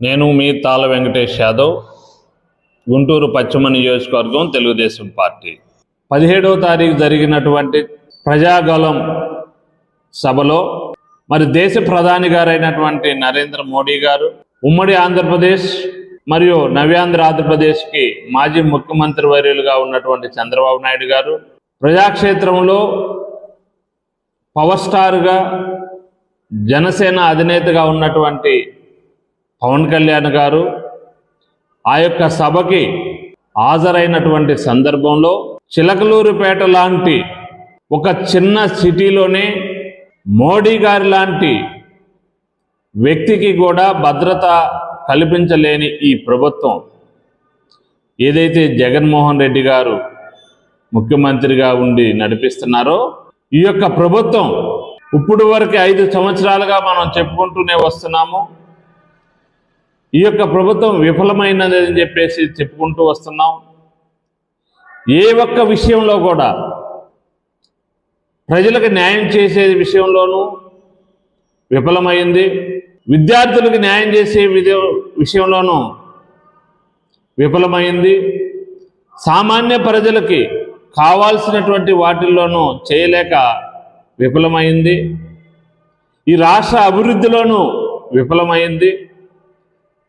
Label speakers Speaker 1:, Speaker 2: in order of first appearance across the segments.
Speaker 1: నేను మీ తాళ వెంకటేష్ యాదవ్ గుంటూరు పశ్చిమ నియోజకవర్గం తెలుగుదేశం పార్టీ. పదిహేడవ తారీఖు జరిగినటువంటి ప్రజాగలం సభలో మరి దేశ ప్రధాని గారైనటువంటి నరేంద్ర మోడీ గారు ఉమ్మడి ఆంధ్రప్రదేశ్ మరియు నవ్యాంధ్ర ఆంధ్రప్రదేశ్కి మాజీ ముఖ్యమంత్రి వర్యులుగా ఉన్నటువంటి చంద్రబాబు నాయుడు గారు ప్రజాక్షేత్రంలో పవర్ స్టార్గా జనసేన అధినేతగా ఉన్నటువంటి పవన్ కళ్యాణ్ గారు ఆ యొక్క సభకి హాజరైనటువంటి సందర్భంలో చిలకలూరుపేట లాంటి ఒక చిన్న సిటీలోనే మోడీ గారి లాంటి వ్యక్తికి కూడా భద్రత కల్పించలేని ఈ ప్రభుత్వం. ఏదైతే జగన్మోహన్ రెడ్డి గారు ముఖ్యమంత్రిగా ఉండి నడిపిస్తున్నారో ఈ యొక్క ప్రభుత్వం ఇప్పుడు వరకు ఐదు సంవత్సరాలుగా మనం చెప్పుకుంటూనే వస్తున్నాము. ఈ యొక్క ప్రభుత్వం విఫలమైనది అని చెప్పేసి చెప్పుకుంటూ వస్తున్నాం. ఏ ఒక్క విషయంలో కూడా ప్రజలకు న్యాయం చేసే విషయంలోనూ విఫలమైంది. విద్యార్థులకు న్యాయం చేసే విధ విషయంలోనూ విఫలమైంది. సామాన్య ప్రజలకి కావాల్సినటువంటి వాటిల్లోనూ చేయలేక విఫలమైంది. ఈ రాష్ట్ర అభివృద్ధిలోనూ విఫలమైంది.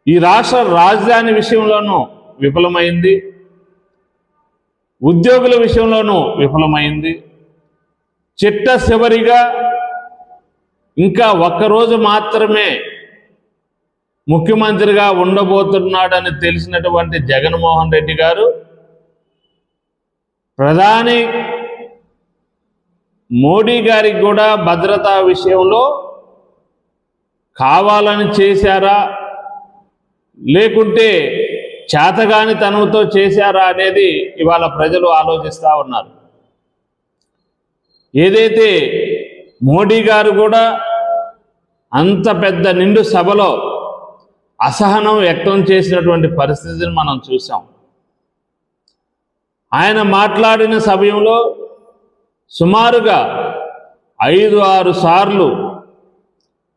Speaker 1: ఈ రాష్ట్ర రాజధాని విషయంలోనూ విఫలమైంది. ఉద్యోగుల విషయంలోనూ విఫలమైంది. చిట్ట చివరిగా ఇంకా ఒక్కరోజు మాత్రమే ముఖ్యమంత్రిగా ఉండబోతున్నాడని తెలిసినటువంటి జగన్మోహన్ రెడ్డి గారు ప్రధాని మోడీ గారికి కూడా భద్రతా విషయంలో కావాలని చేశారా? లేకుంటే చేతగాని తనంతో చేశారా అనేది ఇవాళ ప్రజలు ఆలోచిస్తూ ఉన్నారు. ఏదైతే మోడీ గారు కూడా అంత పెద్ద నిండు సభలో అసహనం వ్యక్తం చేసినటువంటి పరిస్థితిని మనం చూసాం ఆయన మాట్లాడిన సమయంలో సుమారుగా ఐదు ఆరు సార్లు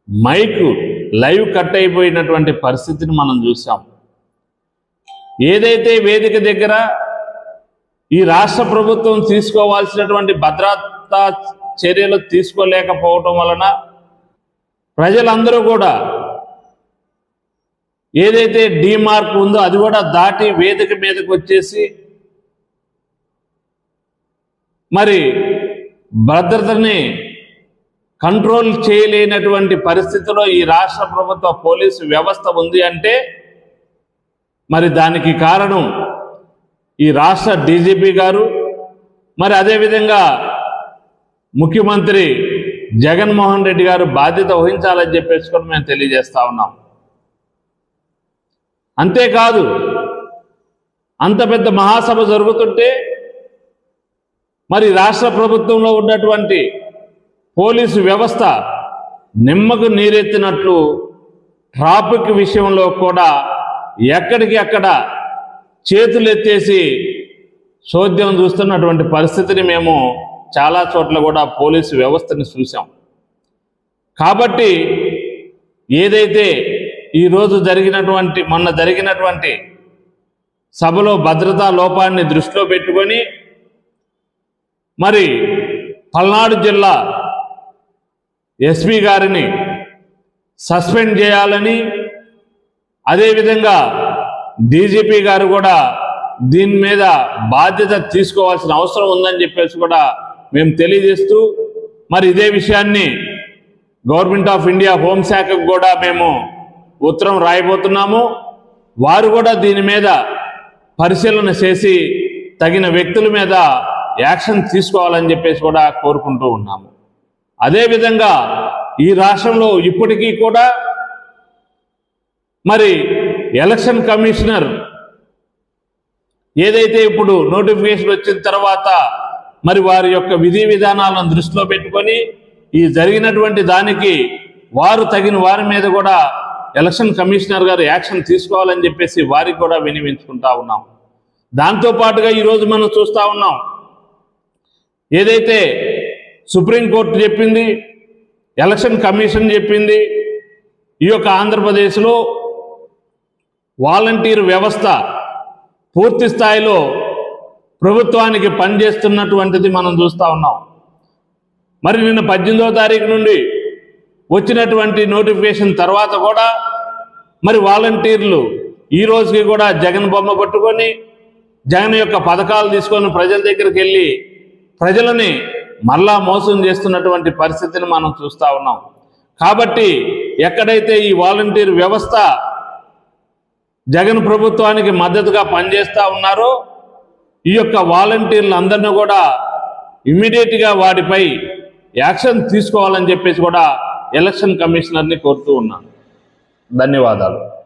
Speaker 1: మైకు లైవ్ కట్ అయిపోయినటువంటి పరిస్థితిని మనం చూసాం. ఏదైతే వేదిక దగ్గర ఈ రాష్ట్ర ప్రభుత్వం తీసుకోవాల్సినటువంటి భద్రతా చర్యలు తీసుకోలేకపోవటం వలన ప్రజలందరూ కూడా ఏదైతే మార్క్ ఉందో అది కూడా దాటి వేదిక మీదకి వచ్చేసి మరి భద్రతని కంట్రోల్ చేయలేనటువంటి పరిస్థితిలో ఈ రాష్ట్ర ప్రభుత్వ పోలీసు వ్యవస్థ ఉంది అంటే మరి దానికి కారణం ఈ రాష్ట్ర డీజీపీ గారు మరి అదేవిధంగా ముఖ్యమంత్రి జగన్మోహన్ రెడ్డి గారు బాధ్యత వహించాలని చెప్పేసి కూడా మేము తెలియజేస్తా ఉన్నాం. అంతేకాదు అంత పెద్ద మహాసభ జరుగుతుంటే మరి రాష్ట్ర ప్రభుత్వంలో ఉన్నటువంటి పోలీసు వ్యవస్థ నిమ్మకు నీరెత్తినట్లు ట్రాఫిక్ విషయంలో కూడా ఎక్కడికి అక్కడ చేతులు ఎత్తేసి చోద్యం చూస్తున్నటువంటి పరిస్థితిని మేము చాలా చోట్ల కూడా పోలీసు వ్యవస్థని చూసాం కాబట్టి ఏదైతే ఈరోజు జరిగినటువంటి మొన్న జరిగినటువంటి సభలో భద్రతా లోపాన్ని దృష్టిలో పెట్టుకొని మరి పల్నాడు జిల్లా ఎస్పీ గారిని సస్పెండ్ చేయాలని అదేవిధంగా డీజీపీ గారు కూడా దీని మీద బాధ్యత తీసుకోవాల్సిన అవసరం ఉందని చెప్పేసి కూడా మేము తెలియజేస్తూ మరి ఇదే విషయాన్ని గవర్నమెంట్ ఆఫ్ ఇండియా హోంశాఖకు కూడా మేము ఉత్తరం రాయబోతున్నాము. వారు కూడా దీని మీద పరిశీలన చేసి తగిన వ్యక్తుల మీద యాక్షన్ తీసుకోవాలని చెప్పేసి కూడా కోరుకుంటూ ఉన్నాము. అదేవిధంగా ఈ రాష్ట్రంలో ఇప్పటికీ కూడా మరి ఎలక్షన్ కమిషనర్ ఏదైతే ఇప్పుడు నోటిఫికేషన్ వచ్చిన తర్వాత మరి వారి యొక్క విధి విధానాలను దృష్టిలో పెట్టుకొని ఈ జరిగినటువంటి దానికి వారు తగిన వారి మీద కూడా ఎలక్షన్ కమిషనర్ గారు యాక్షన్ తీసుకోవాలని చెప్పేసి వారికి కూడా వినిపించుకుంటా ఉన్నాం. దాంతో పాటుగా ఈరోజు మనం చూస్తూ ఉన్నాం. ఏదైతే సుప్రీంకోర్టు చెప్పింది ఎలక్షన్ కమిషన్ చెప్పింది. ఈ యొక్క ఆంధ్రప్రదేశ్లో వాలంటీర్ వ్యవస్థ పూర్తి స్థాయిలో ప్రభుత్వానికి పనిచేస్తున్నటువంటిది మనం చూస్తూ ఉన్నాం. మరి నిన్న పద్దెనిమిదవ తారీఖు నుండి వచ్చినటువంటి నోటిఫికేషన్ తర్వాత కూడా మరి వాలంటీర్లు ఈ రోజుకి కూడా జగన్ బొమ్మ పట్టుకొని జగన్ యొక్క పథకాలు తీసుకొని ప్రజల దగ్గరికి వెళ్ళి ప్రజలని మరలా మోసం చేస్తున్నటువంటి పరిస్థితిని మనం చూస్తూ ఉన్నాం. కాబట్టి ఎక్కడైతే ఈ వాలంటీర్ వ్యవస్థ జగన్ ప్రభుత్వానికి మద్దతుగా పనిచేస్తూ ఉన్నారో ఈ యొక్క వాలంటీర్లందరినీ కూడా ఇమ్మీడియట్గా వాటిపై యాక్షన్ తీసుకోవాలని చెప్పేసి కూడా ఎలక్షన్ కమిషనర్ని కోరుతూ ఉన్నాను. ధన్యవాదాలు.